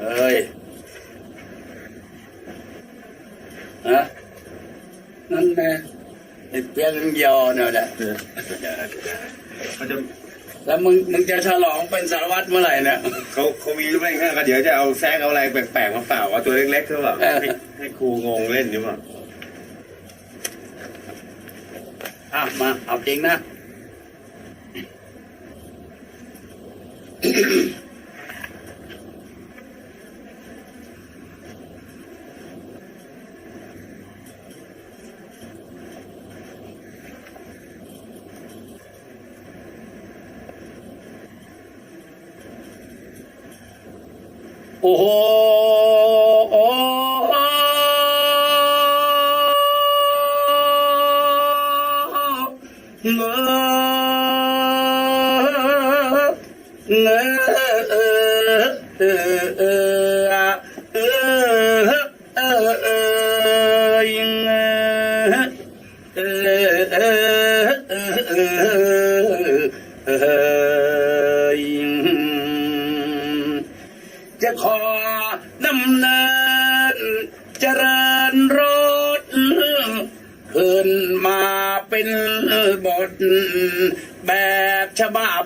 เอ้ยฮะนั่นแน่ไอ้เปียงยอเนี่ยแหละเขาจะแล้วมึงมึงจะฉลองเป็นสารวัตรเมื่อไหร่เนี่ยเขาเขามีรูปเล่นแค่ก็เดี๋ยวจะเอาแซกเอาอะไรแปลกๆมาเปล่าว่าตัวเล็กๆคือแบบให้ให้ครูงงเล่นดีกว่าอะมาเอาจริงนะ โอ้โหโอ้ บับ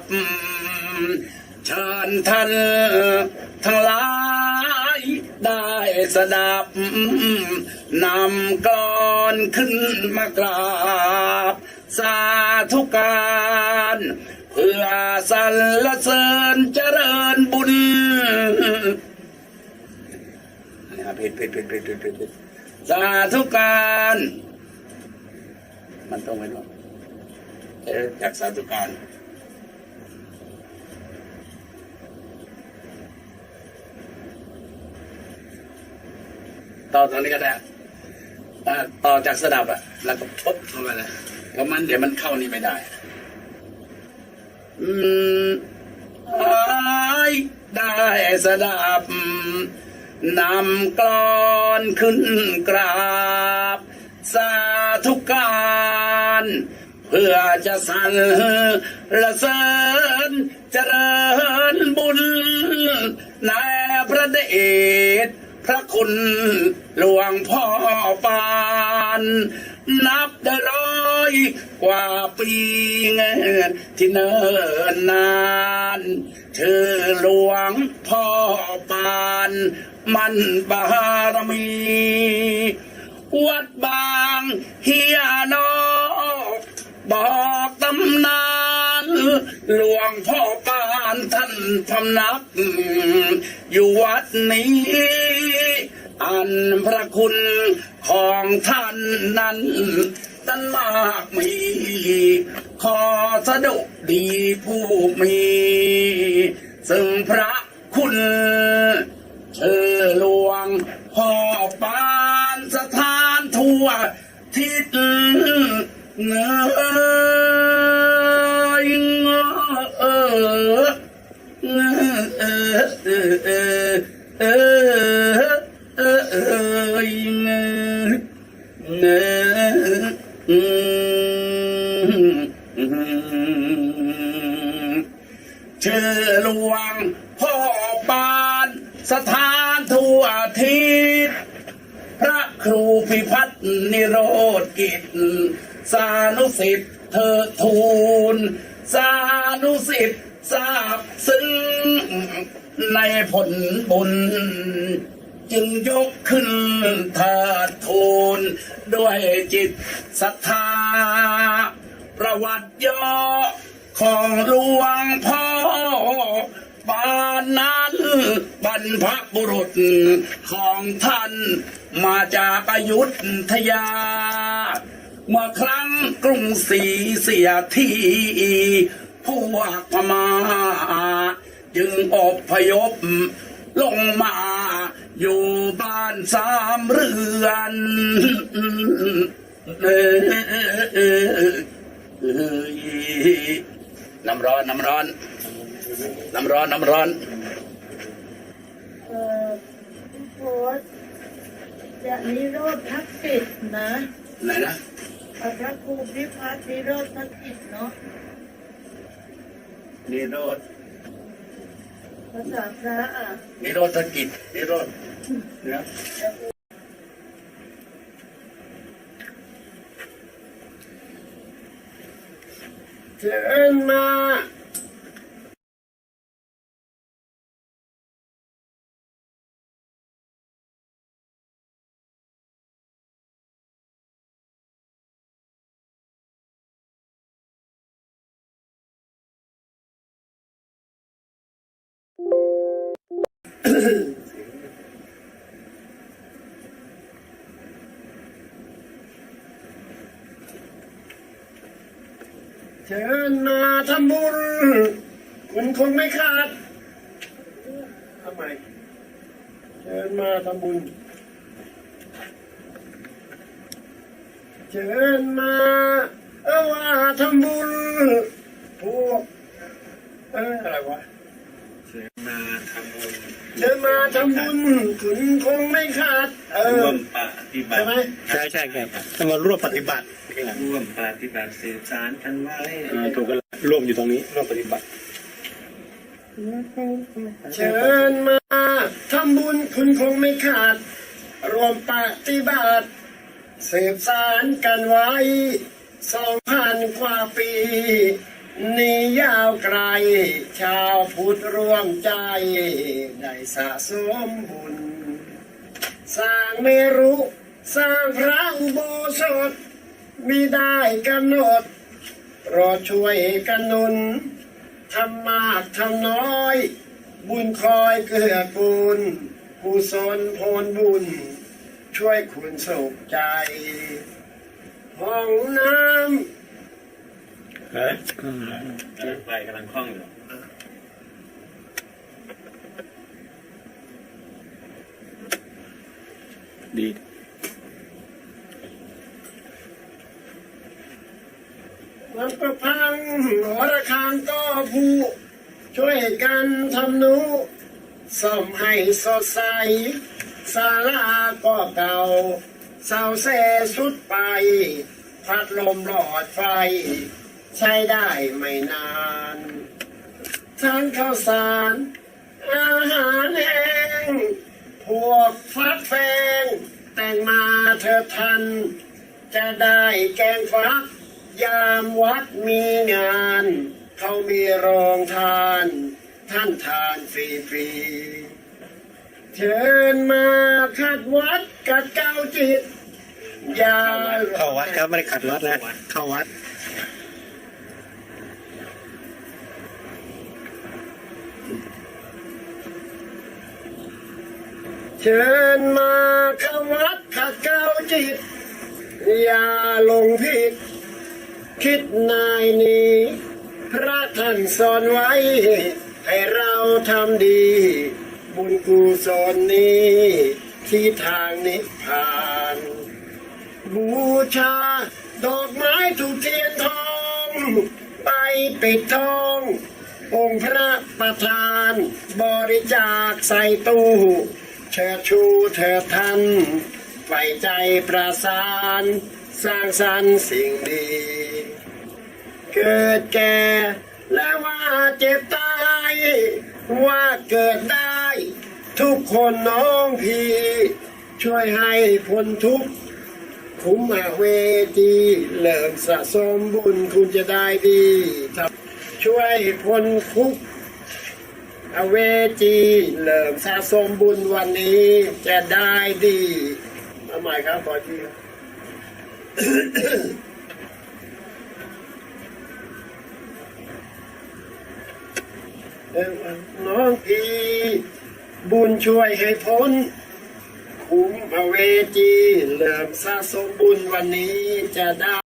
เชิญท่านทั้งหลายได้สดับนำกลอนขึ้นมากราบ สาธุการเพื่อสรรเสริญเจริญบุญผิดผิดผิดผิดผิดผิดสาธุการ มันต้องไปหน่อยเอ๊ะจากสาธุการ ต่อตรงนี้ก็ได้ต่อจากสดับอะแล้วก็ปุ๊บเข้าไปเลยเพราะมันเดี๋ยวมันเข้านี่ไม่ได้ อืมอ้ได้สดับนำกลอนขึ้นกราบ สาธุการ เพื่อจะสรรละเสริญเจริญบุญในพระเดช คุณหลวงพ่อปาน นับได้ร้อยกว่าปีเงที่เนิ่นนานชื่อหลวงพ่อปาน มันบารมี วัดบางเฮียนอกบอกตำนาน หลวงพ่อปานท่านพำนัก อยู่วัดนี้ อันพระคุณของท่านนั้นตันมากมี ขอสะดุดีผู้มี ซึ่งพระคุณเชิญหลวงพ่อปานสถานทั่วทิศเงยเงอเออเงอเออเออเออเออ ระครูพิพัฒน์นิโรธกิจ สานุสิทธิ์เธอทูล สานุสิทธิ์ทราบซึ้งในผลบุญ จึงยกขึ้นเถิดทูล ด้วยจิตศรัทธา ประวัติย่อของหลวงพ่อ ปานนั้นบรรพบุรุษของท่านมาจากอายุทยา เมื่อครั้งกรุงศรีเสียทีพวกพม่าจึงอพยพลงมาอยู่บ้านสามเรือนน้ำร้อนน้ำร้อน น้ำร้อนน้ำร้อน เอ่อพี่โพสจะนิโรธทักษิณนะไหนนะเอ่อพระครูพิพัฒน์นิโรธทักษิณเนาะนี่โรดเอภาษาพระอะนิโรธกิจนิโรธนะเชิญมา เชิญมาทำบุญคุณคงไม่ขาดทำไมเชิญมาทำบุญเชิญมาเออว่าทำบุญพวกเอออะไรวะเชิญมาทำบุญ เชิญมาทำบุญคุณคงไม่ขาด เออร่วมปฏิบัใช่ติไหมใช่ใช่ครับถ้ามาร่วมปฏิบัติร่วมปฏิบัติสื่อสารกันไว้อ่าถูกกันแล้วร่วมอยู่ตรงนี้ร่วมปฏิบัติ เชิญมาทำบุญคุณคงไม่ขาด รวมปฏิบัติสืบสารกันไว้สองพันกว่าปี นียาวไกล ชาวพุทธร่วมใจ ได้สะสมบุญ สร้างเมรุสร้างพระอุโบสถมีได้กำหนดรอช่วยกันนุนทำมากทำน้อย บุญคอยเกื้อกูลกุศลผลบุญ ช่วยคุณสุขใจ ห้องน้ำ ไปกำลังคล่องอยู่ดี วัดประพังหอระฆังก็ผู้ช่วยกันทำนุซ่อมให้สดใสศาลาก็เก่าเศร้าเสสุดไป พัดลมหลอดไฟ ใช้ได้ไม่นานทั้งข้าวสาร อาหารแห้งพวกฟักแฟง แต่งมาเธอทัน จะได้แกงฟัก ยามวัดมีงาน เขามีโรงทาน ท่านทานฟรีๆเชิญมาขัดวัดกัดเก้าจิต อย่า เข้าวัดครับไม่ได้ขัดวัดนะเข้าวัด เชิญมาเข้าวัดขัดเก้าจิต อย่าลงผิด คิดนายนี้ พระท่านสอนไว้ ให้เราทำดี บุญกุศลนี้ ที่ทางนิพพาน บูชา ดอกไม้ถูกเทียนทอง ไปปิดทององค์พระประธาน บริจาคใส่ตู้ เชิดชูเถิดท่านไฟใจประสาน สร้างสรรค์สิ่งดี เกิดแก่และว่าเจ็บตาย ว่าเกิดได้ ทุกคนน้องพี่ ช่วยให้พ้นทุกข์คุ้มอเวจีเลิกสะสมบุญคุณจะได้ดีช่วยพ้นคุก อเวจีเลิกสะสมบุญวันนี้จะได้ดีทำไมครับขอทีน้องพี่บุญช่วยให้พ้น คุ้มอเวจีเลิกสะสมบุญวันนี้จะได้